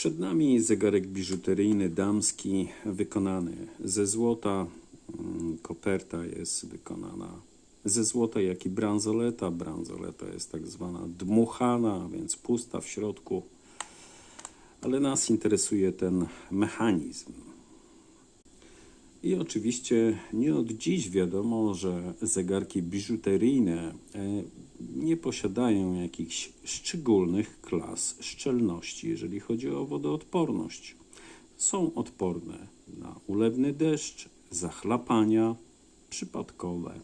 Przed nami zegarek biżuteryjny damski wykonany ze złota. Mm, Koperta jest wykonana ze złota, jak i bransoleta. Bransoleta jest tak zwana dmuchana, więc pusta w środku. Ale nas interesuje ten mechanizm. I oczywiście nie od dziś wiadomo, że zegarki biżuteryjne e, nie posiadają jakichś szczególnych klas szczelności, jeżeli chodzi o wodoodporność. Są odporne na ulewny deszcz, zachlapania przypadkowe.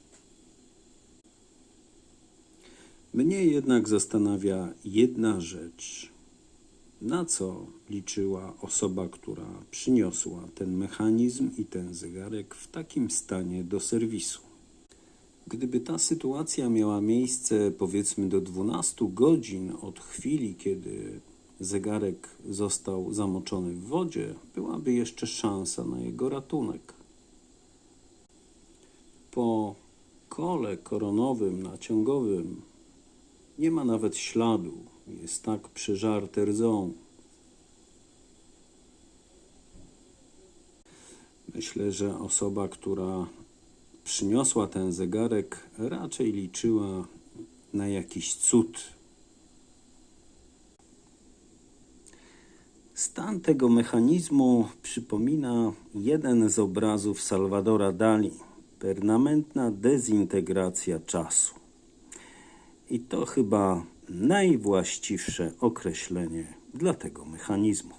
Mnie jednak zastanawia jedna rzecz. Na co liczyła osoba, która przyniosła ten mechanizm i ten zegarek w takim stanie do serwisu? Gdyby ta sytuacja miała miejsce powiedzmy do 12 godzin od chwili, kiedy zegarek został zamoczony w wodzie, byłaby jeszcze szansa na jego ratunek. Po kole koronowym, naciągowym nie ma nawet śladu, jest tak przeżarte rdzą. Myślę, że osoba, która przyniosła ten zegarek, raczej liczyła na jakiś cud. Stan tego mechanizmu przypomina jeden z obrazów Salvadora Dali permanentna dezintegracja czasu. I to chyba najwłaściwsze określenie dla tego mechanizmu.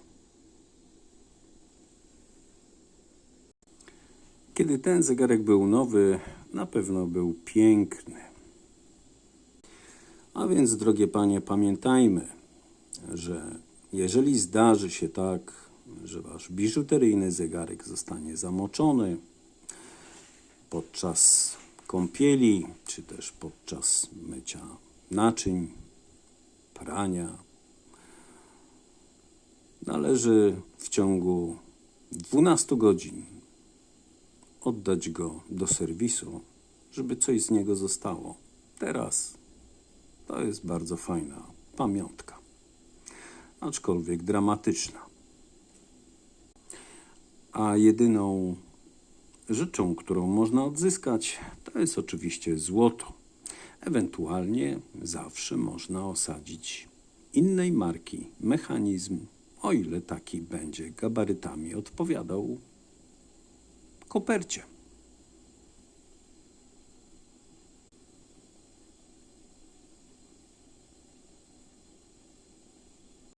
Kiedy ten zegarek był nowy, na pewno był piękny. A więc, drogie panie, pamiętajmy, że jeżeli zdarzy się tak, że wasz biżuteryjny zegarek zostanie zamoczony podczas kąpieli, czy też podczas mycia naczyń, prania, należy w ciągu 12 godzin oddać go do serwisu, żeby coś z niego zostało. Teraz to jest bardzo fajna pamiątka, aczkolwiek dramatyczna. A jedyną rzeczą, którą można odzyskać, to jest oczywiście złoto. Ewentualnie zawsze można osadzić innej marki mechanizm, o ile taki będzie gabarytami odpowiadał kopercie.